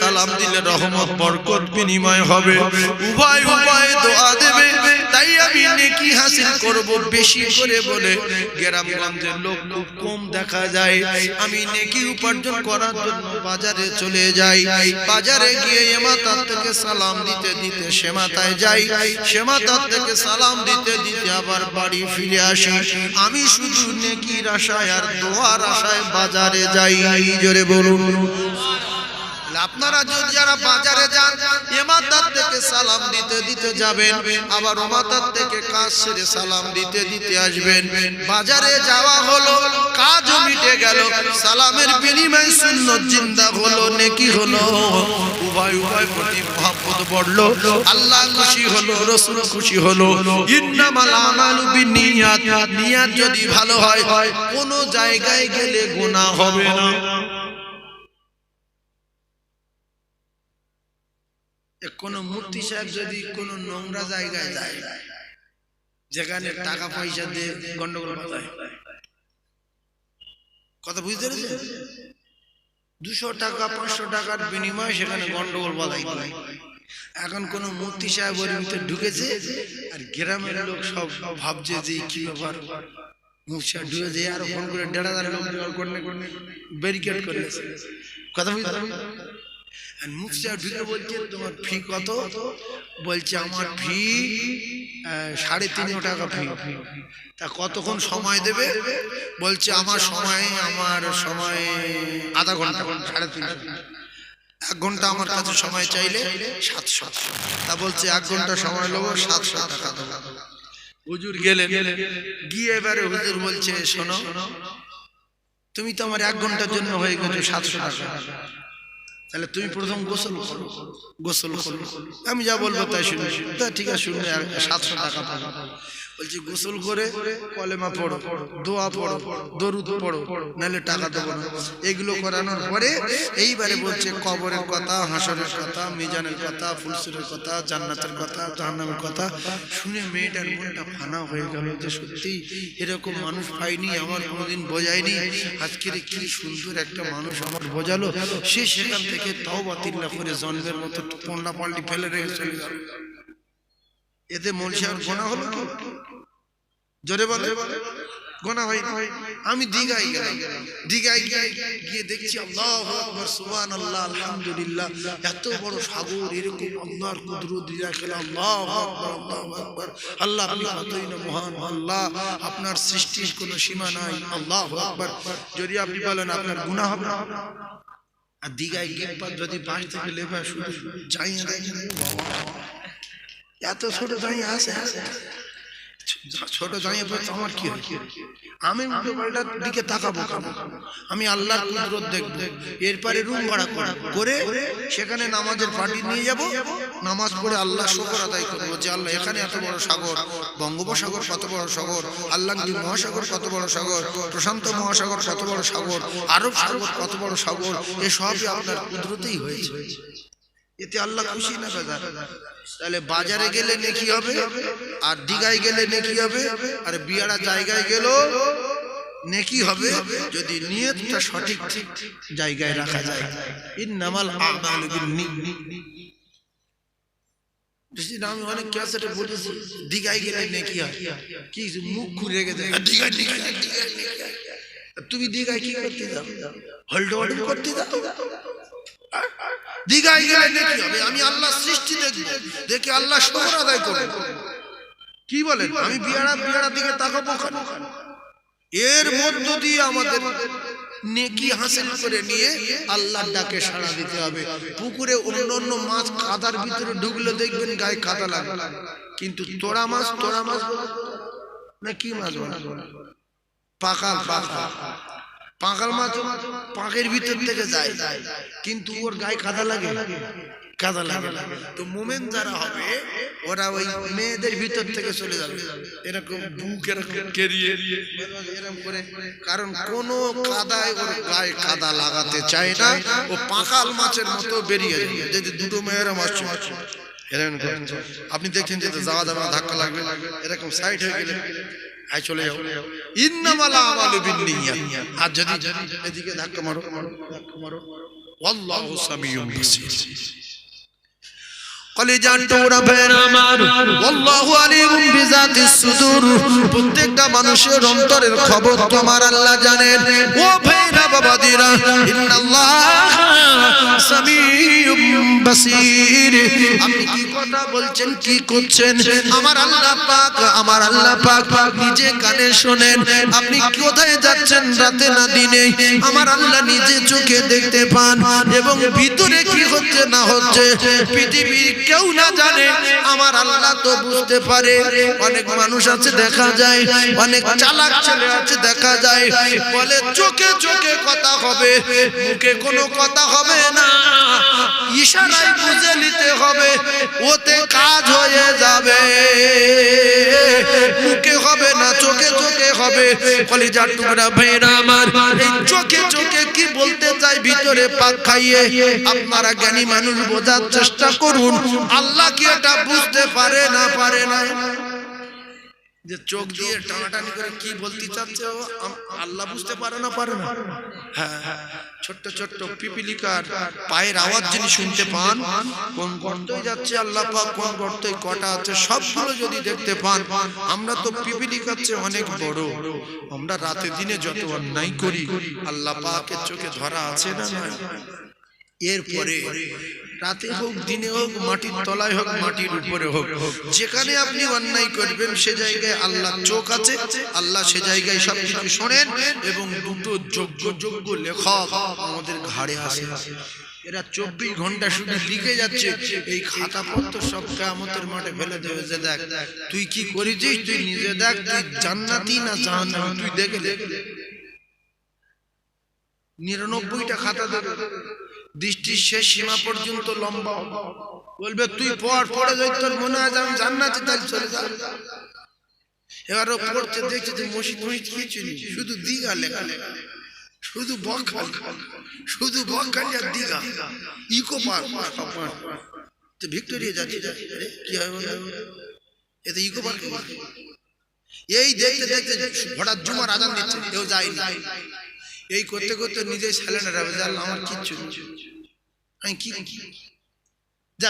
সালাম দিলে রহমত বরকত বিনিময় হবে। উভয় উভয় দোয়া দেবে। তাই আমি নেকি হাসিল করব বেশি করে বলে। গ্রামগঞ্জের লোক খুব কম দেখা যায়। আমি নেকি উপার্জন করার জন্য বাজারে চলে যাই। বাজারে গিয়ে এমাতার থেকে সালাম দিতে দিতে সেমাতায় যাই। সেমাতার থেকে সালাম দিতে দিতে আবার বাড়ি ফিরে আসি। আমি শুধু নেকির আশায় আর দোয়ার আশায় বাজারে যাই। জোরে বলুন। আপনারা যদি যারা বাজারে যান এমাতার থেকে সালাম দিতে দিতে যাবেন, আবার ওমাতার থেকে কাজ সেরে সালাম দিতে দিতে আসবেন। বাজারে যাওয়া হলো, কাজও মিটে গেল, সালামের বিনিময় শূন্য জিন্দা হলো, নেকি হলো। উভয় উভয় প্রতি মহাপদ বড়লো, আল্লাহ খুশি হলো, রসুল খুশি হলো। নিয়াত যদি ভালো হয়, কোনো জায়গায় গেলে গুনাহ হবে না। কোন মূর্তি সাহেব যদি কোন নোংরা জায়গায় যায় যেখানে টাকা পয়সা দিয়ে গন্ডগোল বাজায় কথা বুঝতে পেরেছেন? দুশো টাকা পাঁচশো টাকার বিনিময়ে সেখানে গন্ডগোল বাজাই এখন কোন মূর্তি সাহেব ওর ভিতরে ঢুকেছে আর গ্রামের লোক সব ভাবছে যে কি ব্যাপার? মূর্তি সাহেব ঢুকেছে আর ফোন করে দেড় হাজার লোক জোগাড় করে ব্যারিকেড করে কথা বুঝতে মুফতি ঢুকে বলছে তোমার ফি কত? বলছে আমার ফি সাড়ে তিনশো টাকা ফি। তা কতক্ষণ সময় দেবে? বলছে আমার সময় আমার সময় আধা ঘণ্টা সাড়ে তিনশো এক ঘণ্টা আমার কাছে সময় চাইলে সাতশো তা বলছে এক ঘণ্টা সময় নেব সাতশো টাকা দেবো। হুজুর গেলেন। গিয়ে এবারে হুজুর বলছে শোনো তুমি তো আমার এক ঘণ্টার জন্য হয়ে গেছো সাতশো টাকা। তাহলে তুমি প্রথম গোসল করো। গোসল করো। আমি যা বলব তাই শুনে। তা ঠিক আছে, শুনে সাতশো টাকা পাবো। বলছি, গোসল করে কলেমা পড়ো, দোয়া পড়ো, দরুদ পড়ো, নাহলে টাকা দেবো না। এগুলো করানোর পরে এইবারে বলছে, কবরের কথা, হাসরের কথা, মিজানের কথা, ফুলসুরের কথা, জান্নাতের কথা, জাহান্নামের কথা। শুনে মেয়েটার মনটা ফানা হয়ে গেল যে সত্যি এরকম মানুষ পাইনি, আমার কোনোদিন বোঝায়নি। আজকের কি সুন্দর একটা মানুষ আমার বোঝালো। সে সেখান থেকে তাও বাতিল না করে জন্মের মতো পন্ডা পাল্টি ফেলে রেখে চলে গেল। এতে মলসার গোনা হলো কি? জোরে বলে গোনা হয় আমি দীঘায় গেলাম। দীঘায় গিয়ে গিয়ে দেখছি আল্লাহ আকবার সুবহান আল্লাহ আলহামদুলিল্লাহ। এত বড় সাগর এরকম আল্লাহর কুদরত দিয়া খেলা আল্লাহ আকবার আল্লাহ আকবার। আল্লাহ আপনি কতই না মহান আল্লাহ আপনার সৃষ্টির কোনো সীমা নাই। আল্লাহ আকবার। যদি আপনি বলেন আপনার গুনাহ হবে। না আর দীঘায় গিয়ে যদি থেকে লেবা শুধু যাই না দেখেন এত ছোট দাঁড়িয়ে আসে ছোট দাঁড়িয়ে পড়ছে আমার কি হয় আমি উল্টো পাল্টার দিকে তাকাবো আমি আল্লাহর কুদরত দেখব। এরপরে রুম ভাড়া করা, করে সেখানে নামাজের পার্টি নিয়ে যাব। নামাজ পড়ে আল্লাহ শুকর আদায় করব যে আল্লাহ, এখানে এত বড় সাগর, বঙ্গোপসাগর কত বড় সাগর আল্লাহ মহাসাগর কত বড় সাগর, প্রশান্ত মহাসাগর কত বড় সাগর, আরব সাগর কত বড় সাগর এসবই আপনার কুদরতেই হয়েছে। এতে আল্লাহ খুশি না বেজার? তাহলে বাজারে গেলে নেকি হবে আর দিঘায় গেলে নেকি হবে আর বিয়ারা জায়গায় গেল নেকি হবে যদি নিয়তটা সঠিক ঠিক জায়গায় রাখা যায়। ইন্নামাল আমালু বিন্নিয়াত বেশি না আমি অনেক ক্যাসেটে বলেছি দিঘায় গেলে নেকি হয়। কি মুখ ঘুরে গেছে। দিঘায়। তুমি দিঘায় কি করতে যাও? হল্ড করতে যাও? দিঘায় গেলে নেকি হবে? আমি আল্লাহ সৃষ্টি দেখব। দেখে আল্লাহ শুকর আদায় করব। কি বলেন? আমি বিয়ারা বিয়ারা দিকে তাকাবো এর মধ্য দিয়ে আমাদের নেকি হাসিল করে নিয়ে আল্লাহর ডাকে সাড়া দিতে হবে। পুকুরে অন্য অন্য মাছ কাদার ভিতরে ঢুকলে দেখবেন গায়ে কাদা লাগে কিন্তু তোরা মাছ তোরা মাছ না কি মাছ পাকা পাকাল পাকাল মাছ পাকের ভিতর থেকে যায়, কিন্তু ওর গায়ে কাদা লাগে। কাদা লাগে তো মোমেন যারা হবে, ওরা ওই মেয়েদের ভিতর থেকে চলে যাবে। এরকম বুক, এরকম কেরিয়ে। এরকম করে। কারণ কোন কাদায় ওর গায়ে কাদা লাগাতে চায় না। ও পাকাল মাছের মতো বেরিয়ে যাবে যদি দুটো মেয়েরা মাছ এরকম করে। আপনি দেখছেন যে যাওয়া যাওয়া ধাক্কা লাগবে। এরকম সাইড হয়ে গেলে আই চলে যাও। ইন্নামাল আমালু বিন্নিয়াত। আর যদি এদিকে ধাক্কা মারো। ধাক্কা মারো। আল্লাহু সামিউম বাসীর। কলিজার টুকরা ভাইয়ের আমার। আল্লাহু আলিমুম বিজাতিস সুদূর। প্রত্যেকটা মানুষের অন্তরের খবর তোমার আল্লাহ জানেন। ও ইন্নাল্লাহ সামিউম বাসীর। আপনি কি কথা বলছেন, কি করছেন? আমার আল্লাহ পাক, আমার আল্লাহ পাক নিজে কানে শোনেন। আপনি কোথায় যাচ্ছেন রাতে না দিনে? আমার আল্লাহ নিজে চোখে দেখতে পান এবং ভিতরে কি হচ্ছে না হচ্ছে পৃথিবীর কেউ না জানে। আমার আল্লাহ তো বুঝতে পারে। অনেক মানুষ আছে দেখা যায়, অনেক চালাক ছেলে আছে দেখা যায়। বলে, চোখে চোখে কথা হবে, মুখে কোনো কথা হবে না। ইশারায় বুঝে নিতে হবে। ওতে কাজ হয়ে যাবে। মুখে হবে না, চোখে চোখে হবে। কলিজার টুকরা ভাইরা আমার চোখে চোখে কি বলতে চাই ভিতরে পাক খাইয়ে? আপনারা জ্ঞানী মানুষ বোঝার চেষ্টা করুন। আল্লাহ কি এটা বুঝতে পারে না পারে না? যে চোখ দিয়ে টানাটানি করে কি বলতে চাচ্ছে আল্লাহ বুঝতে পারে না পারে না? হ্যাঁ হ্যাঁ। ছোট্ট ছোট্ট পিপিলিকার পায়ের আওয়াজ যিনি শুনতে পান, কোন গর্তই যাচ্ছে আল্লাহ পাক, কোন গর্তই কটা আছে, সবগুলো যদি দেখতে পান, আমরা তো পিপিলিকার চেয়ে অনেক বড়। আমরা রাতে দিনে যত অন্যায় করি, আল্লাহ পাকের চোখে ধরা আছে না এরপরে রাতে হোক দিনে হোক মাটির তলায় হোক মাটির উপরে হোক যেখানে আপনি অন্যায় করবেন সে জায়গায় আল্লাহ চোখ আছে আল্লাহ সে জায়গায় সবকিছু শোনেন এবং দুটো যোগ্য যোগ্য লেখক আমাদের ঘাড়ে আসে। এরা চব্বিশ ঘণ্টা শুধু লিখে যাচ্ছে এই খাতা পত্র সব কেমতের মাঠে ফেলে দেবে। যে দেখ তুই কি করেছিস? তুই নিজে দেখ তুই জান্নাতি না জাহান্নামী তুই দেখে দেখ নিরানব্বইটা খাতা দেবে দৃষ্টির শেষ সীমা পর্যন্ত লম্বা। বলবে, তুই পড়, পড়ে যাই তোর মনে হয় আমি জান্নাতে, তাহলে চলে যা। এবার ও পড়ছে দেখছে যে মসজিদ মসজিদ কিছু নেই, শুধু দিঘা লেখা। লেখা শুধু বকখালি। শুধু বকখালি আর দিঘা। ইকো পার্ক তো ভিক্টোরিয়া যাচ্ছে কি হয় বলো? এতে ইকো পার্ক। এই দেখতে দেখতে হঠাৎ জুমার আজান দিচ্ছে, কেউ যায়নি। এই করতে করতে নিজে স্যালেন্ডার হবে যে আল্লাহ আমার কিচ্ছু। আমি কি যা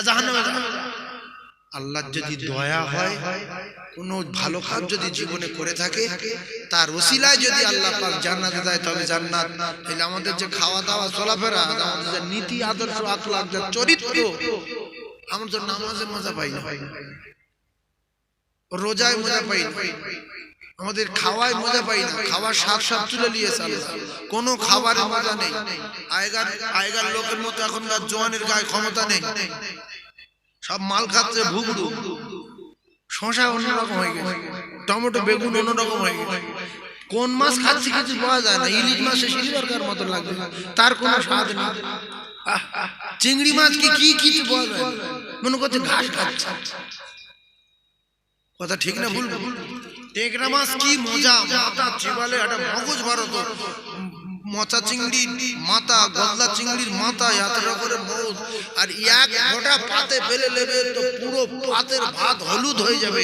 আল্লাহর যদি দয়া হয় কোনো ভালো কাজ যদি জীবনে করে থাকে তার ওসিলায় যদি আল্লাহ পাক জান্নাতে দেয় তবে জান্নাত তাহলে আমাদের যে খাওয়া দাওয়া চলাফেরা আমাদের যে নীতি আদর্শ আখলাক যে চরিত্র আমরা তো নামাজে মজা পাই না। রোজায় মজা পাই না। আমাদের খাওয়ায় মজা পাই না, খাওয়ার স্বাদ স্বাদ তুলে নিয়েছে। কোনো খাবারে মজা নেই। আগেকার আগেকার লোকের মতো এখনকার জোয়ানের গায়ে ক্ষমতা নেই। সব মাল খাচ্ছে ভুগড়ু শশা অন্যরকম হয়ে গেছে। টমেটো, বেগুন অন্যরকম হয়ে গেছে। কোন মাছ খাচ্ছি কিছু পাওয়া যায় না। ইলিশ মাছে সিলভারকার মতো লাগবে। তার কোনো স্বাদ নেই। চিংড়ি মাছ কি কি কিছু পাওয়া যায় মনে করছে ঘাস খাচ্ছে। কথা ঠিক না ভুল? টেকরা মাছ কি মজা? মাথা চিবালে একটা মগজ ভারত মচা চিংড়ি মাথা গলদা চিংড়ির মাথা এতটা করে মগজ। আর এক ফোঁটা পাতে ফেলে নেবে তো পুরো পাতের ভাত হলুদ হয়ে যাবে।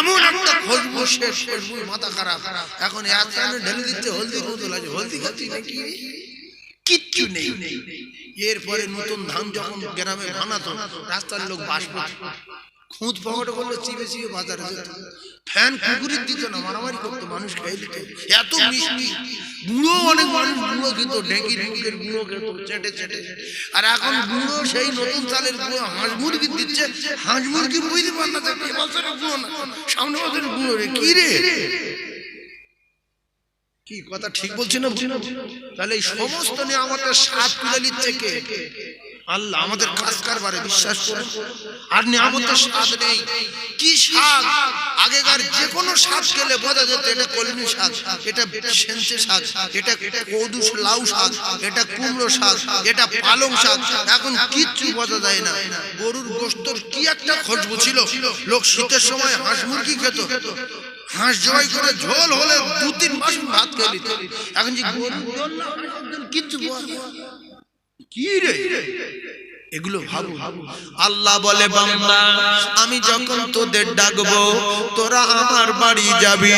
এমন একটা খুশবু শেষ খুশবু মাথা খারাপ। এখন এক কানে ঢেলে দিচ্ছে হলদির মতো লাগে হলদি খাচ্ছি নাকি কিচ্ছু নেই। এরপরে নতুন ধান যখন গ্রামে বানাতো, রাস্তার লোক বাস খুঁত পকেটে করলে চিবে চিবে বাজারে যেত। ফ্যান কুকুরের দিত না, মারামারি করতো, মানুষ খেয়ে দিত এত মিষ্টি। বুড়ো অনেক মানুষ বুড়ো খেত, ঢেঁকি ঢেঁকির গুঁড়ো খেত, চেটে চেটে। আর এখন বুড়ো সেই নতুন চালের গুঁড়ো, হাঁস মুরগি দিচ্ছে। হাঁস মুরগি বুঝতে পার না বছরের বুড়ো না, সামনে বছরের বুড়ো রে, কি রে? কি, কথা ঠিক বলছি না তাহলে এই সমস্ত নিয়ে আমাদের স্বাদ তুলে নিচ্ছে কে? আল্লাহ আমাদের কাজ কারবারে বিশ্বাস করুন। আর নিয়ামতের স্বাদ নেই। কি শাক আগেকার যে কোনো শাক খেলে বোঝা যেত এটা কলমি শাক এটা সেঞ্চে শাক এটা কদু লাউ শাক এটা কুমড়ো শাক এটা পালং শাক এখন কিচ্ছু বোঝা যায় না। গরুর গোস্তর কি একটা খুশবু ছিল? লোক শীতের সময় হাঁস মুরগি খেত। হাঁস জবাই করে ঝোল হলে দু তিন মাস ভাত খেয়ে এখন যে গরু ঝোল না, হাঁসের ঝোল কিচ্ছু পাওয়া যায় না। কি রে এগুলো ভাবো। আল্লাহ বলে বান্দা আমি যখন তোদের ডাকবো তোরা আমার বাড়ি যাবি।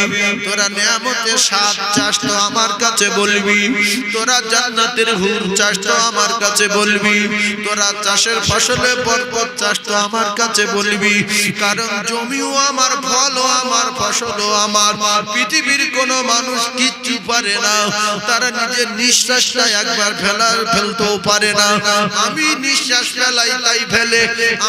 তোরা নিয়ামতের স্বাদ চাস তো আমার কাছে বলবি। তোরা জান্নাতের হুর চাস তো আমার কাছে বলবি। তোরা চাষের ফসলে বরকত চাষ তো আমার কাছে বলবি। কারণ জমিও আমার ফলও আমার ফসলও আমার। পৃথিবীর কোনো মানুষ কিচ্ছু পারে না। তারা নিজের নিঃশ্বাসটা একবার ফেলা ফেলতেও পারে না। আমি নিঃশ্বাস ফেলাই তাই ফেলে।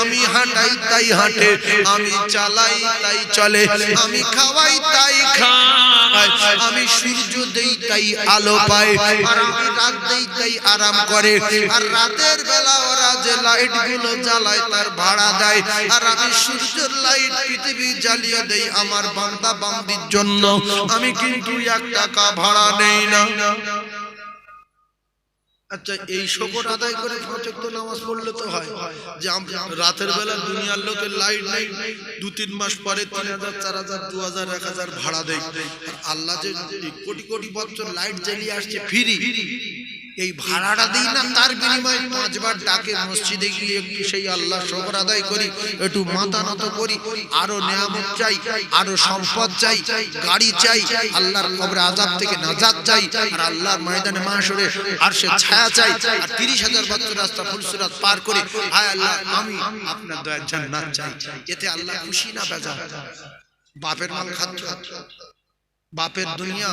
আমি হাঁটাই তাই হাঁটে, আমি চালাই তাই চলে। আমি খাওয়াই তাই খাই, আমি সূর্য দেই তাই আলো পায়, আর আমি রাত দেই তাই আরাম করে। আর রাতের বেলা ওরা যে লাইটগুলো জ্বালায়, তার ভাড়া দেয়। আর আমি সূর্যের লাইট পৃথিবী জ্বালিয়ে দেই আমার বান্দা বান্দির জন্য। আমি কিন্তু এক টাকা ভাড়া নেই না। আচ্ছা এই শকর আদায় করে পাঁচ নামাজ পড়লে তো হয়। যে রাতের বেলা দুনিয়ার লোকের লাইট নাই দু তিন মাস পরে তিন হাজার চার হাজার দু হাজার এক হাজার ভাড়া দেয়। আল্লাহ যে কোটি কোটি বছর লাইট জ্বালিয়ে আসছে ফিরি। এই ভাড়াটা দিই না, তার বিনিময়ে পাঁচবার ডাকে মসজিদে গিয়ে একটু সেই আল্লাহ শকর আদায় করি, একটু মাথা নত করি, আরও নিয়ামত চাই, আরও সম্পদ চাই, গাড়ি চাই, আল্লাহর কবরে আজাব থেকে নাজাদ চাই, আর আল্লাহর ময়দানে মাসরে আর সে ছায়া চাই, আর তিরিশ হাজার বছর রাস্তা ফুলসুরাত পার করে, হায় আল্লাহ, আমি আপনার দয়ার জান্নাত চাই, এতে আল্লাহ খুশি না বেজা বাপের মাল খাচ্ছ? বাপের দুনিয়া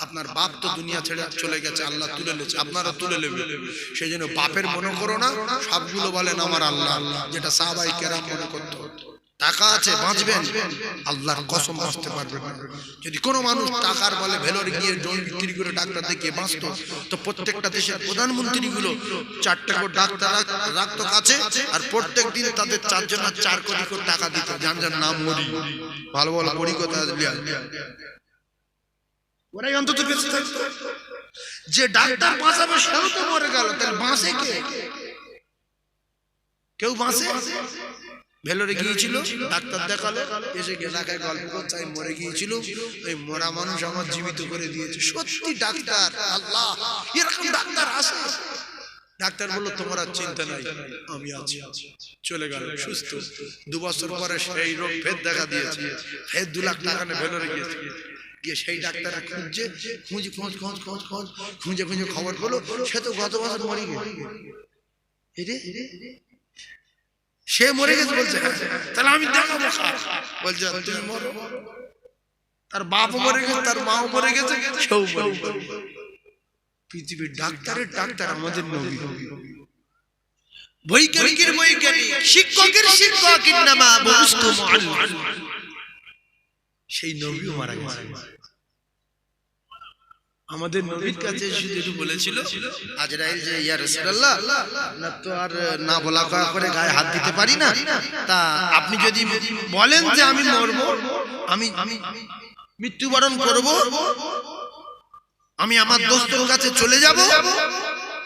আপনার বাপ তো দুনিয়া ছেড়ে চলে গেছে আল্লাহ তুলে নিয়েছে আপনারা তুলে নেবে সেই জন্য বাপের মনে করো না সবগুলো বলেন আমার আল্লাহ যেটা সাহাবাই কেরাম মনে করতো। টাকা আছে বাঁচবেন। আল্লাহর কসম বাঁচতে পারবে না। যদি কোনো মানুষ টাকার বলে ভেলোরে গিয়ে জমি বিক্রি করে ডাক্তার দেখিয়ে বাঁচত তো প্রত্যেকটা দেশের প্রধানমন্ত্রীগুলো চারটে করে ডাক্তার রাখ- রাখতো কাছে আর প্রত্যেক দিন তাদের চারজন চার কোটি করে টাকা দিত যান যার নাম মরি। ভালো ভালো করি কথা ওরাই অন্তত বেঁচে থাকতো। যে ডাক্তার বাঁচাবে সেও তো মরে গেল, তাহলে বাঁচে কে? কেউ বাঁচে? ভেলোরে গিয়েছিল, ডাক্তার দেখাল, এসে গেলাকায় গল্প করছে মরে গিয়েছিল, ওই মরা মানুষ আমার জীবিত করে দিয়েছে। সত্যি ডাক্তার, আল্লাহ, এরকম ডাক্তার আসে ডাক্তার বলল, তোমার আর চিন্তা নাই, আমি আছি। চলে গেল, সুস্থ। দু বছর পরে সেই রোগ ফের দেখা দিয়েছে। ফের দু লাখ টাকা ভেলোরে গিয়েছে। গিয়ে সেই ডাক্তাররা খুঁজছে খুঁজে খোঁজ খোঁজ খোঁজ খোঁজ খুঁজে খুঁজে খবর পেল সে তো গত বছর মরে গেছে। সে মরে গেছে বলছে। তাহলে আমি দেখাবো বলছে তুমি মরো। তার বাপ মরে গেছে তার মাও মরে গেছে সেও মরে পৃথিবীর ডাক্তারের ডাক্তার আমাদের নবী। বৈজ্ঞানিকের বৈজ্ঞানিক শিক্ষকের শিক্ষক ইন্নামা বুস্তু মুআল্লিম সেই নবীও মারা গেছে। আমাদের নবীর কাছে শুধু বলেছিল আজরাইল যে ইয়া রাসূলুল্লাহ আপনার তো আর না বলা কয়া করে গায়ে হাত দিতে পারি না? তা আপনি যদি বলেন যে আমি মরবো আমি আমি মৃত্যুবরণ করব আমি আমার দোস্তের কাছে চলে যাব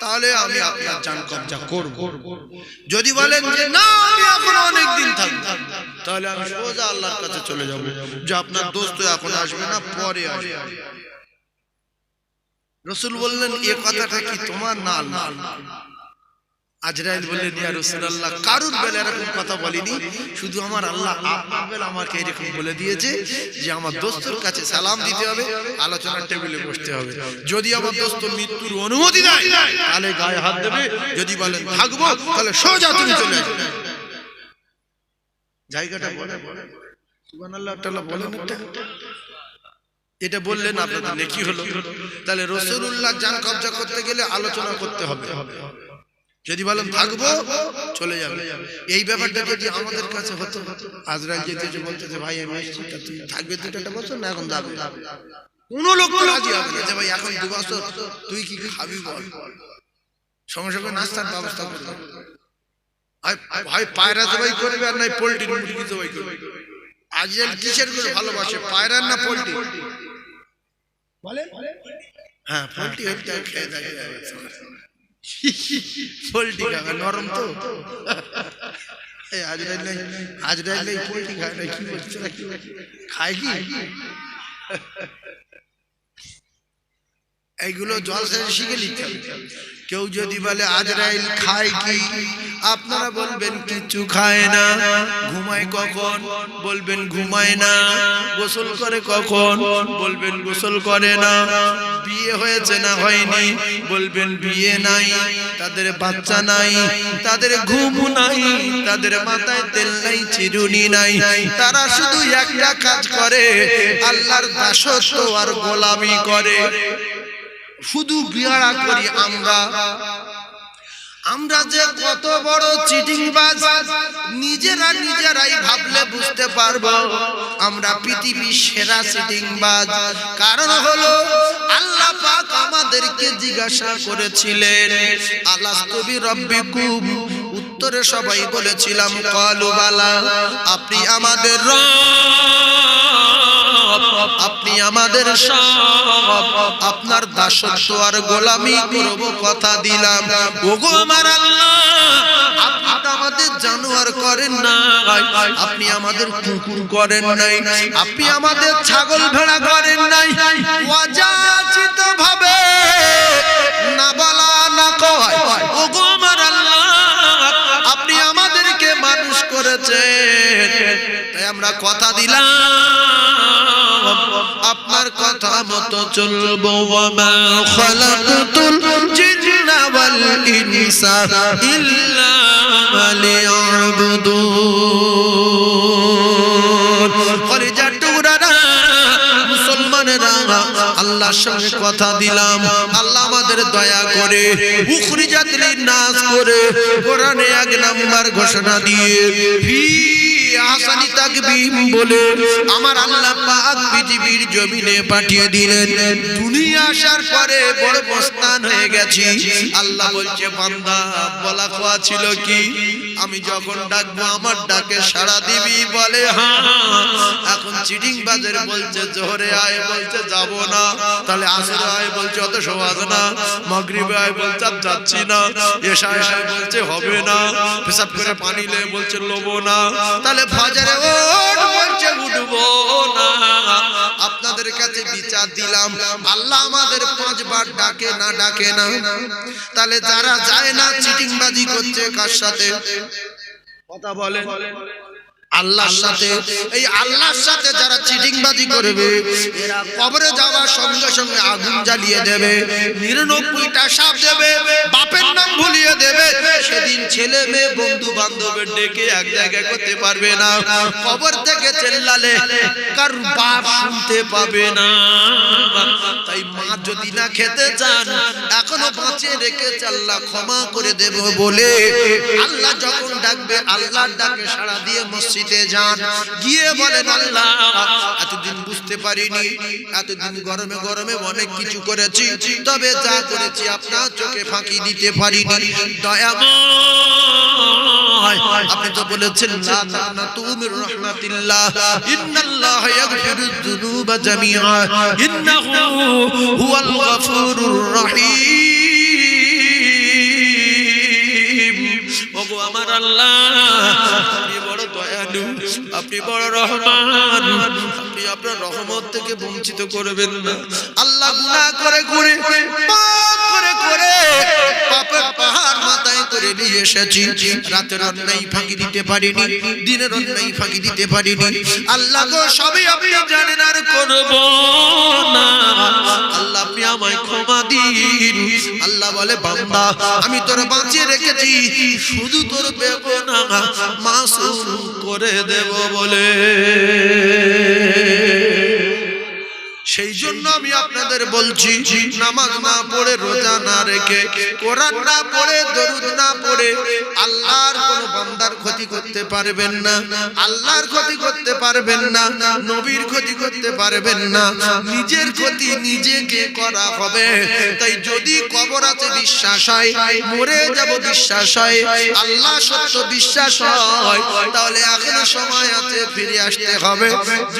তাহলে আমি আপনার জান কবজা করব। যদি বলেন যে না আমি এখন অনেক দিন থাকব। তাহলে আমি সোজা আল্লাহর কাছে চলে যাব, যে আপনার দোস্ত এখন আসবে না, পরে আসবে। রসুল বললেন, এ কথাটা কি তোমার না আজরাইল বললেন, ইয়া রাসূলুল্লাহ, কারুর বেলা এরকম কথা বলিনি? শুধু আমার আল্লাহ আপনার বেলা আমাকে এরকম বলে দিয়েছে যে আমার দোস্তর কাছে সালাম দিতে হবে, আলোচনার টেবিলে বসতে হবে। যদি আমার দোস্ত মৃত্যুর অনুমতি দেয়, তাহলে গায়ে হাত দেবে। যদি বলেন, থাকব, তাহলে সোজা তুমি চলে আসবে। জায়গাটা বলে বলেন। এটা। বললেন আপনাদের নেকি হলো। তাহলে রসুল্লাহ যান কবজা করতে গেলে আলোচনা করতে হবে। যদি বলেন থাকব চলে যাবে। এই ব্যাপারটা যদি আমাদের কাছে হতো আজরাইল যেতে যে বলতে যে ভাই আমি এসেছি তুই থাকবে দুটো একটা বছর না এখন যাবে। কোন লোক রাজি হবে না যে ভাই এখন দু বছর তুই কি খাবি বল? সঙ্গে সঙ্গে নাস্তার ব্যবস্থা করবে হয়- হয় পায়রা জবাই করবে আর নয় পোল্ট্রি মুরগি জবাই করবে। আজরাইল কিসের করে ভালোবাসে পায়রার না পোল্ট্রি? বলেন। হ্যাঁ পোল্ট্রি হচ্ছে খেয়ে থাকে পোল্ট্রি খাবে নরম তো। এই আজরাইল নাই আজরাইল নাই পোল্ট্রি খায় না কি বলছে? খায় কি? এইগুলো জলসা শিখে নিতে কেউ যদি বলে, আজরাইল খায় কি? আপনারা বলবেন, কিছু খায় না। ঘুমায় কখন? বলবেন, ঘুমায় না। গোসল করে কখন? বলবেন, গোসল করে না। বিয়ে হয়েছে না হয়নি? বলবেন, বিয়ে নাই। তাদের বাচ্চা নাই। তাদের ঘুম নাই। তাদের মাথায় তেল নাই। চিরুনি নাই। তারা শুধু একটা কাজ করে। আল্লাহর দাসত্ব আর গোলামি করে। শুধু বিয়ারা করি আমরা। আমরা যে কত বড় চিটিং বাজ নিজেরা নিজেরাই ভাবলে বুঝতে পারব, আমরা পৃথিবীর সেরা চিটিং বাজ কারণ হলো, আল্লাহ পাক আমাদেরকে জিজ্ঞাসা করেছিলেন আল্লাহ কবি রব্বিকুম উত্তরে সবাই বলেছিলাম, কালু বালা, আপনি আমাদের আপনি আমাদের আপনার দাসত্ব আর গোলামি করব কথা দিলাম। ওগো আমার আমাদের জানোয়ার করেন না আপনি আমাদের কুকুর করেন নাই, আপনি আমাদের ছাগল ভেড়া করেন নাই। ভাবে আমরা কথা দিলাম। আপনার কথা মতো চলবো। ওয়াল ইনসা ইল্লা আল্লাহর সঙ্গে কথা দিলাম। আল্লাহ আমাদের দয়া করে উখরিজাতিল নাস করে কোরআনে এক নাম্বার ঘোষণা দিয়ে হয়ে আমি যখন ডাকবো, আমার ডাকে সাড়া দিবি? বলে হ্যাঁ এখন চিটিং বাজার বলছে, জোহরে আয়, বলছে, যাব না। তাহলে আসরে আয় বলছে, অত সমাজ না। মাগরিবে আয় বলছে, আর যাচ্ছি না। এশায় আয় বলছে, হবে না। পেশাব করে পানি লে বলছে, লোবো না। তাহলে ফাজারে ওঠ বলছে, উঠবো না। আপনাদের কাছে বিচার দিলাম। আল্লাহ আমাদের পাঁচবার ডাকে না ডাকে না। তাহলে যারা যায় না, চিটিংবাজি করছে কার সাথে? কথা বলে আল্লাহর সাথে এই আল্লাহর সাথে যারা চিটিংবাজি করবে এরা কবরে যাওয়ার সঙ্গে সঙ্গে আগুন জ্বালিয়ে দেবে নিরানব্বইটা সাপ দেবে বাপের নাম ভুলিয়ে দেবে সেদিন ছেলে মেয়ে বন্ধু বান্ধবের ডেকে এক জায়গায় করতে পারবে না কবর থেকে চেল্লালে কার বাপ শুনতে পাবে না। তাই মা যদি না খেতে চান, এখনও বাঁচিয়ে রেখে আল্লাহ ক্ষমা করে দেব বলে আল্লাহ যখন ডাকবে, আল্লাহর ডাকে সাড়া দিয়ে মসজিদে যান। গিয়ে বলেন, আল্লাহ, এতদিন বুঝতে পারিনি, এতদিন গরমে গরমে অনেক কিছু করেছি, তবে যা করেছি আপনার চোখে ফাঁকি দিতে পারিনি। আপনি তো বলেছেন আপনি বড় রহমান। আপনি আপনার রহমত থেকে বঞ্চিত করবেন আল্লাহ করে করে এসেছি। রাতের দিতে পারিনি দিতে পারিনি। আল্লাহ আর না। আল্লাহ আমায় আল্লাহ বলে, বান্দা, আমি তোর বাঁচিয়ে রেখেছি। শুধু তোর বেপনা মাসুম করে দেব বলে। সেই জন্য আমি আপনাদের বলছি, নামাজ না পড়ে রোজা না রেখে, কোরআন না পড়ে, দরুদ না পড়ে, আল্লাহর কোন বান্দার ক্ষতি করতে পারবেন না, আল্লাহর ক্ষতি করতে পারবেন না, নবীর ক্ষতি করতে পারবেন না, নিজের ক্ষতি নিজেকে করা হবে। তাই যদি কবর আছে বিশ্বাস হয়, মরে যাব বিশ্বাস হয়, আল্লাহ সত্য বিশ্বাস হয়, তাহলে এখনও সময় আছে, ফিরে আসতে হবে।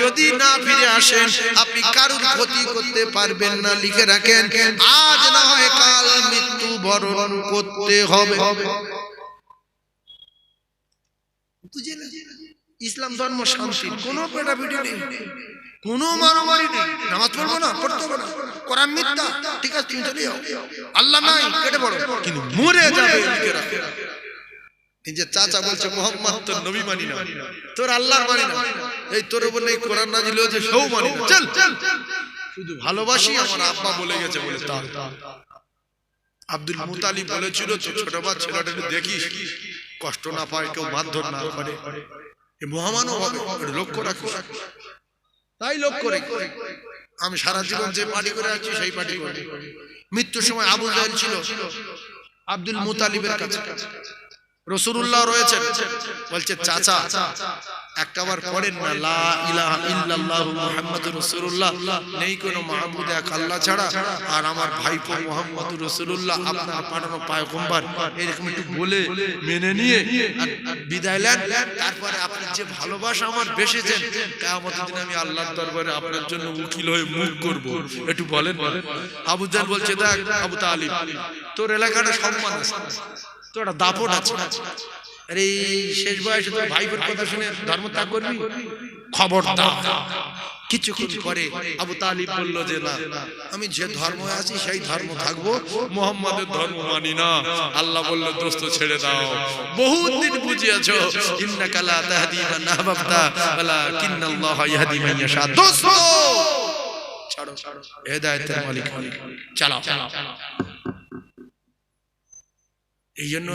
যদি না ফিরে আসেন, আপনি কারুর ক্ষতি করতে পারবেন না, লিখে রাখেন, আজ না হয় কাল মৃত্যু বরণ করতে হবে। ইসলাম ধর্ম শান্তি, কোনো পেটাপিটি নেই, কোনো মারামারি নেই, নামাজ পড়ব না, পড়তে হবে না। মিথ্যা, ঠিক আছে, তুমি চলে যাও। আল্লাহ নাই, কেটে পড়ো। কিন্তু মরে যাবে নিজের চাচা বলছে মোহাম্মদ তোর নবী মানি না। তোর আল্লাহর মানি না। এই তোর বলে এই কোরআন নাজিল হয়েছে সেও মানি না। চল। চল শুধু ভালোবাসি আমার আব্বা বলে গেছে বলে তা। আব্দুল মুতালিব বলেছিল তো ছোট বা ছেলেটা দেখিস কষ্ট না পায় কেউ মারধর না করে। এ মহামানব হবে লক্ষ্য রাখিস। তাই লক্ষ্য রেখে। আমি সারা জীবন যে পার্টি করে আছি সেই পার্টি করি। মৃত্যুর সময় আবু জাহেল ছিল আব্দুল মুতালিবের কাছে। রসুল্লাহ রয়েছেন। বলছে, চাচা একটাবার পড়েন না, লা ইলাহা ইল্লাল্লাহু মুহাম্মাদুর রাসূলুল্লাহ। নেই কোনো এক আল্লাহ ছাড়া। আর আমার ভাইপো মুহাম্মাদুর রাসূলুল্লাহ, আপনার এরকম একটু বলে মেনে নিয়ে বিদায় নেন। তারপরে আপনি যে ভালোবাসা আমার বেসেছেন, কিয়ামতের দিন আমি আল্লাহর দরবারে আপনার জন্য উকিল হয়ে মুখ করব। একটু বলেন। আবু জান বলছে, দেখ, আবু তালিব, তোর এলাকাটা সম্মান আছে। দাপট আছে। আরে শেষ বয়সে তোর ভাইপোর কথা শুনে ধর্ম ত্যাগ করবি? খবরদার। কিছুক্ষণ পরে আবু তালিব বলল যে, না, আমি যে ধর্ম আছি, সেই ধর্ম থাকব। মোহাম্মদের ধর্ম মানি না। আল্লাহ বলল, দোস্ত, ছেড়ে দাও। বহুত দিন বুঝিয়েছো, ইন্নাকা লা তাহদি মান ওয়ালাকিন্নাল্লাহ ইয়াহদি দোস্ত, ছাড়ো। হেদায়েতের মালিক। চালাও। এই জন্য